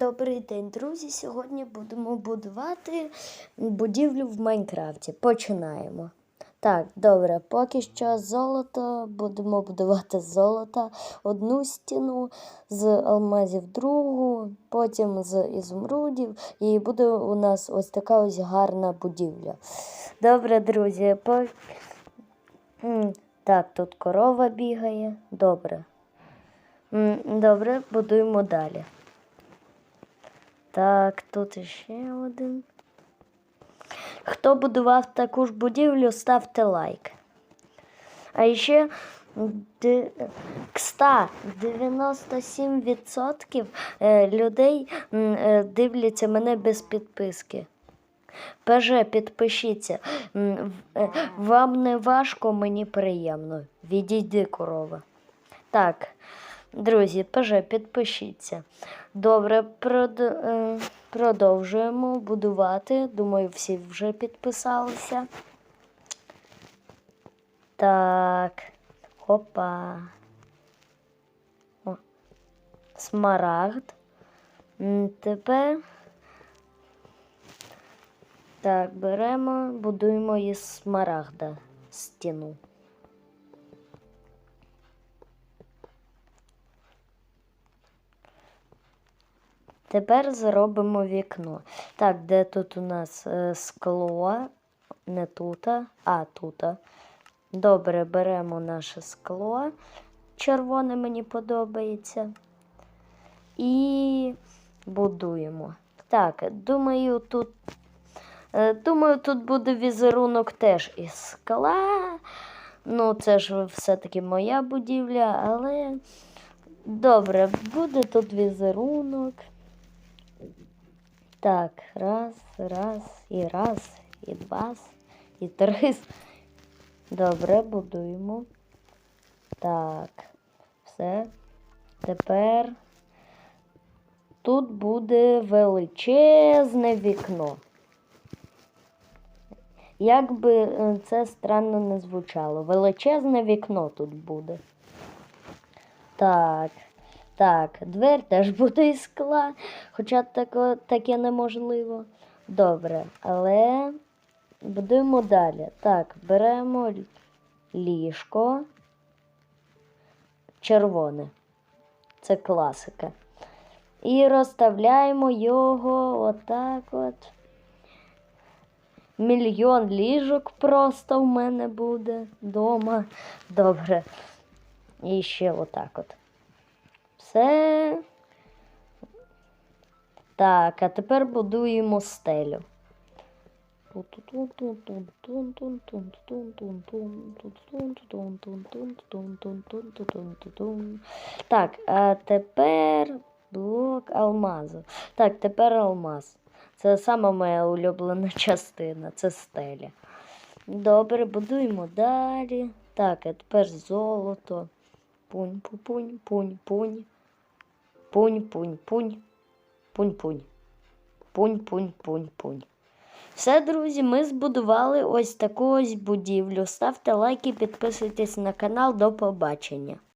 Добрий день, друзі! Сьогодні будемо будувати будівлю в Майнкрафті. Починаємо. Так, добре, поки що золото. Будемо будувати з золота одну стіну, з алмазів другу, потім з ізумрудів. І буде у нас ось така ось гарна будівля. Добре, друзі. По... Так, тут корова бігає. Добре. Добре, будуємо далі. Так, тут іще один. Хто будував таку ж будівлю, ставте лайк. А ще д- кста, 97% е, людей е, дивляться мене без підписки. ПЖ, підпишіться. Е, Вам не важко, мені приємно. Відійди, корова. Так, друзі, ПЖ, підпишіться. Добре, е, продовжуємо будувати. Думаю, всі вже підписалися. Так. Опа. О. Смарагд. Тепер. Так, беремо, будуємо із смарагда стіну. Тепер зробимо вікно. Так, де тут у нас е, скло? Не тут, а тут. Добре, беремо наше скло. Червоне мені подобається. І будуємо. Так, думаю, тут. е, Думаю, тут буде візерунок теж із скла. Ну, це ж все-таки моя будівля, але добре, буде тут візерунок. Так, раз, раз, і раз, і два, і три. Добре, будуємо. Так, все. Тепер тут буде величезне вікно. Як би е, це странно не звучало, величезне вікно тут буде. Так, так, двері теж буде із скла, хоча тако, таке неможливо. Добре, але будуємо далі. Так, беремо ліжко червоне. Це класика. І розставляємо його отак от. Мільйон ліжок просто в мене буде вдома. Добре. І ще отак от. Все. Так, а тепер будуємо стелю. Так, а тепер блок алмазу. Так, тепер алмаз. Це сама моя улюблена частина, це стеля. Добре, будуємо далі. Так, а тепер золото. Пунь, пунь, пунь, пунь. Пунь, пунь, пунь. Пунь, пунь. Пунь, пунь, пунь, пунь. Все, друзі, ми збудували ось таку ось будівлю. Ставте лайки, підписуйтесь на канал. До побачення.